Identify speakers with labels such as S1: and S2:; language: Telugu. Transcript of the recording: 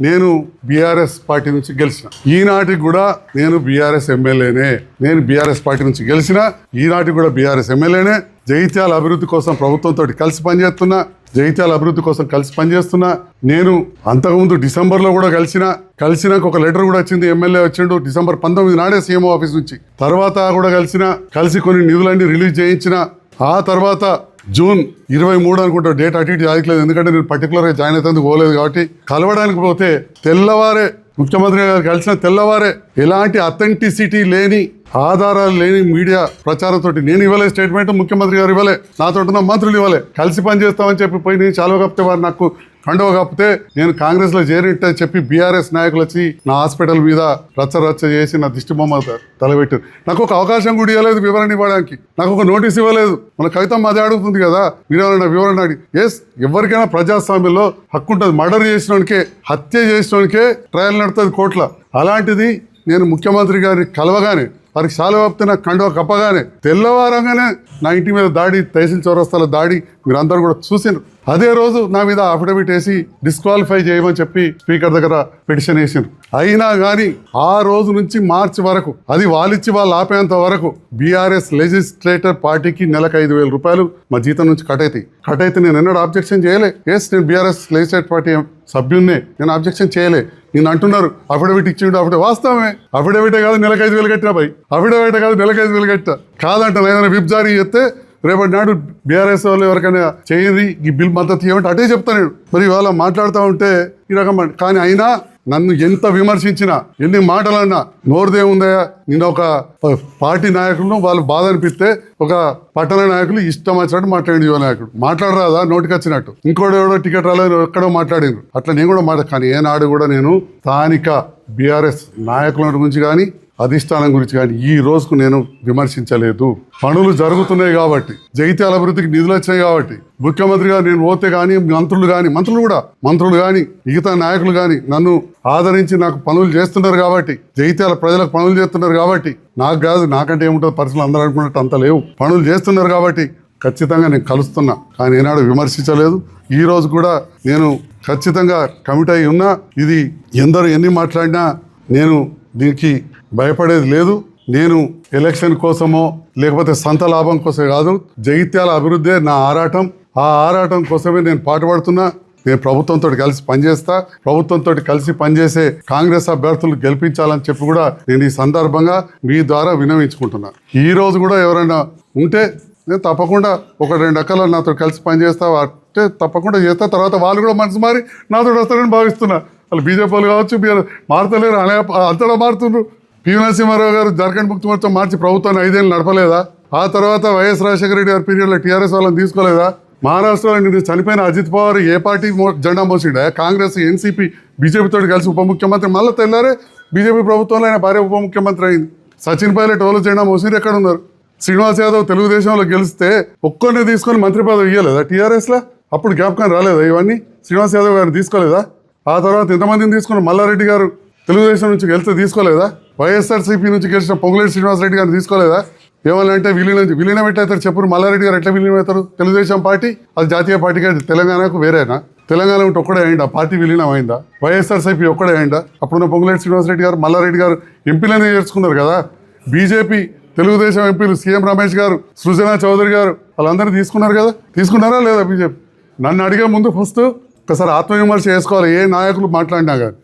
S1: నేను బీఆర్ఎస్ పార్టీ నుంచి గెలిచిన. ఈనాటికి కూడా నేను బీఆర్ఎస్ ఎమ్మెల్యేనే నేను బీఆర్ఎస్ పార్టీ నుంచి గెలిచిన. ఈనాటికి కూడా బీఆర్ఎస్ ఎమ్మెల్యేనే జైత్యాల అభివృద్ధి కోసం ప్రభుత్వంతో కలిసి పనిచేస్తున్నా. జైత్యాల అభివృద్ధి కోసం కలిసి పనిచేస్తున్నా. నేను అంతకుముందు డిసెంబర్లో కూడా కలిసిన. కలిసినాక ఒక లెటర్ కూడా వచ్చింది. ఎమ్మెల్యే వచ్చిండు. డిసెంబర్ పంతొమ్మిది నాడే సీఎం ఆఫీస్ నుంచి. తర్వాత కూడా కలిసిన. కలిసి కొన్ని నిధులన్నీ రిలీజ్ చేయించిన. ఆ తర్వాత జూన్ ఇరవై మూడు అనుకుంటా డేట్ అటు ఇటు ఆగలేదు ఎందుకంటే నేను పర్టికులర్గా జాయిన్ అవుతుంది పోలేదు కాబట్టి కలవడానికి పోతే తెల్లవారే ముఖ్యమంత్రి గారు కలిసిన తెల్లవారే ఎలాంటి అథెంటిసిటీ లేని ఆధారాలు లేని మీడియా ప్రచారంతో నేను ఇవ్వలే స్టేట్మెంట్ ముఖ్యమంత్రి గారు ఇవ్వలే. నాతో ఉన్న మంత్రులు ఇవ్వలే. కలిసి పనిచేస్తామని చెప్పి పోయి నేను చాలా కప్పితే వారు నాకు కండవ కప్పితే నేను కాంగ్రెస్లో చేరినట్టని చెప్పి బీఆర్ఎస్ నాయకులు వచ్చి నా హాస్పిటల్ మీద రచ్చ రచ్చ చేసి నా దిష్టి బొమ్మ తలబెట్టారు నాకు ఒక అవకాశం కూడా ఇవ్వలేదు వివరణ ఇవ్వడానికి. నాకు ఒక నోటీస్ ఇవ్వలేదు. మన కవితం అదే అడుగుతుంది కదా. మీరేమైనా వివరణ అడిగి ఎస్ ఎవరికైనా ప్రజాస్వామ్యంలో హక్కు ఉంటుంది. మర్డర్ చేసినోనికే హత్య చేసినోనికే ట్రయల్ నడుతుంది కోట్ల. అలాంటిది నేను ముఖ్యమంత్రి గారిని కలవగానే వారికి చాలా వస్తే కండువ కప్పగానే తెల్లవారంగానే నా ఇంటి మీద దాడి తహసీల్ చౌరస్తాల దాడి మీరందరూ కూడా చూసిండ్రు. అదే రోజు నా మీద అఫిడవిట్ వేసి డిస్క్వాలిఫై చేయమని చెప్పి స్పీకర్ దగ్గర పిటిషన్ వేసిండ్రు. అయినా కానీ ఆ రోజు నుంచి మార్చి వరకు అది వాళ్ళిచ్చి వాళ్ళు ఆపేంత వరకు బీఆర్ఎస్ లెజిస్లేటర్ పార్టీకి నెలకు ఐదు వేల రూపాయలు మా జీతం నుంచి కట్ అవుతాయి కట్ అయితే నేను ఎన్నడూ అబ్జెక్షన్ చేయలే. ఎస్ నేను బీఆర్ఎస్ లెజిస్లేటర్ పార్టీ సభ్యున్నే నేను అబ్జెక్షన్ చేయలే. నేను అంటున్నారు అఫిడవిట్ ఇచ్చిండు అఫిడవిట్ వాస్తవమే. అఫిడవిటే కాదు నెలకు ఐదు వేలు కట్టినా పై అఫిడవిటే కాదు నెలకు ఐదు వేలు కాదంట ఏదైనా విప్ జారీ చేస్తే రేపటి నాడు బీఆర్ఎస్ వాళ్ళు ఎవరికైనా చేయండి ఈ బిల్ మద్దతు ఇవ్వమంటే అటే చెప్తాను నేను. మరి ఇవాళ మాట్లాడుతూ ఉంటే ఈ రకం కానీ అయినా నన్ను ఎంత విమర్శించినా ఎన్ని మాటలన్నా నోరుదే నేను ఒక పార్టీ నాయకులను వాళ్ళు బాధ అనిపిస్తే ఒక పట్టణ నాయకులు ఇష్టం వచ్చినట్టు మాట్లాడి యువ నాయకుడు. మాట్లాడరాదా? నోటికి వచ్చినట్టు. ఇంకోటి ఎవడో టికెట్ రాలేదు ఎక్కడో మాట్లాడిండ్రు అట్లా నేను కూడా మాట కానీ ఏనాడు కూడా నేను స్థానిక బీఆర్ఎస్ నాయకుల గురించి కానీ అధిష్టానం గురించి కానీ ఈ రోజుకు నేను విమర్శించలేదు. పనులు జరుగుతున్నాయి కాబట్టి జగిత్యాల అభివృద్ధికి నిధులు వచ్చినాయి కాబట్టి ముఖ్యమంత్రి గారు నేను పోతే కానీ మంత్రులు కానీ మంత్రులు కూడా మంత్రులు కానీ మిగతా నాయకులు కానీ నన్ను ఆదరించి నాకు పనులు చేస్తున్నారు కాబట్టి జగిత్యాల ప్రజలకు పనులు చేస్తున్నారు కాబట్టి నాకు కాదు నాకంటే ఏముంటుంది పరిస్థితులు అందరూ అనుకున్నట్టు అంత లేవు. పనులు చేస్తున్నారు కాబట్టి ఖచ్చితంగా నేను కలుస్తున్నా. కానీ ఏనాడు విమర్శించలేదు. ఈ రోజు కూడా నేను ఖచ్చితంగా కమిట్ అయి ఉన్నా. ఇది ఎందరు ఎన్ని మాట్లాడినా నేను దీనికి భయపడేది లేదు. నేను ఎలక్షన్ కోసమో లేకపోతే సంత లాభం కోసమే కాదు జగిత్యాల అభివృద్ధే నా ఆరాటం. ఆ ఆరాటం కోసమే నేను పాటుపడుతున్నా నేను ప్రభుత్వంతో కలిసి పనిచేస్తా. ప్రభుత్వంతో కలిసి పనిచేసే కాంగ్రెస్ అభ్యర్థులు గెలిపించాలని చెప్పి కూడా నేను ఈ సందర్భంగా మీ ద్వారా వినవించుకుంటున్నా ఈ రోజు కూడా ఎవరైనా ఉంటే నేను తప్పకుండా ఒక రెండు రకాల నాతో కలిసి పనిచేస్తా. అంటే తప్పకుండా చేస్తా. తర్వాత వాళ్ళు కూడా మనసు మారి నాతో వస్తారని భావిస్తున్నా. వాళ్ళు బీజేపీలు కావచ్చు బీ- మారతలేరు. అనే అంతటా మారుతుండ్రు. పివి నరసింహారావు గారు జార్ఖండ్ ముక్తి మార్చి ప్రభుత్వాన్ని ఐదేళ్ళు నడపలేదా? ఆ తర్వాత వైఎస్ రాజశేఖర రెడ్డి గారి పీరియడ్లో టీఆర్ఎస్ వాళ్ళని తీసుకోలేదా? మహారాష్ట్రలో చనిపోయిన అజిత్ పవార్ ఏ పార్టీ జెండా మోసిండే? కాంగ్రెస్ ఎన్సీపీ బీజేపీతో కలిసి ఉప ముఖ్యమంత్రి మళ్ళీ తెల్లారే బీజేపీ ప్రభుత్వంలో ఆయన భార్య ఉప ముఖ్యమంత్రి అయింది. సచిన్ పైలట్ వాళ్ళు జెండా మోసింది ఎక్కడ ఉన్నారు శ్రీనివాస్ యాదవ్ తెలుగుదేశంలో గెలిస్తే ఒక్కరిని తీసుకొని మంత్రి పదవి ఇవ్వలేదా టీఆర్ఎస్లో? అప్పుడు జ్ఞాపకం రాలేదా ఇవన్నీ? శ్రీనివాస్ యాదవ్ గారిని తీసుకోలేదా? ఆ తర్వాత ఎంతమందిని తీసుకుని మల్లారెడ్డి గారు తెలుగుదేశం నుంచి గెలిస్తే తీసుకోలేదా? వైఎస్ఆర్సీపీ నుంచి గెలిచిన పొంగులేటి శ్రీనివాసరెడ్డి గారిని తీసుకోలేదా? ఏమన్నా అంటే విలీనం విలీనం ఎట్టయితారు చెప్పు మల్లారెడ్డి గారు ఎట్లా విలీనం అవుతారు తెలుగుదేశం పార్టీ? అది జాతీయ పార్టీ కాదు తెలంగాణకు వేరేనా? తెలంగాణ ఉంటే ఒక్కడే అయిందా? పార్టీ విలీనం అయిందా? వైఎస్ఆర్సీపీ ఒక్కడే అయిందా? అప్పుడున్న పొంగులేటి శ్రీనివాసరెడ్డి గారు మల్లారెడ్డి గారు ఎంపీలనే చేర్చుకున్నారు కదా. బీజేపీ తెలుగుదేశం ఎంపీలు సీఎం రమేష్ గారు సృజనా చౌదరి గారు వాళ్ళందరూ తీసుకున్నారు కదా? తీసుకున్నారా లేదా బీజేపీ? నన్ను అడిగే ముందు ఫస్ట్ ఒకసారి ఆత్మవిమర్శ చేసుకోవాలి. ఏ నాయకులు మాట్లాడినా కానీ.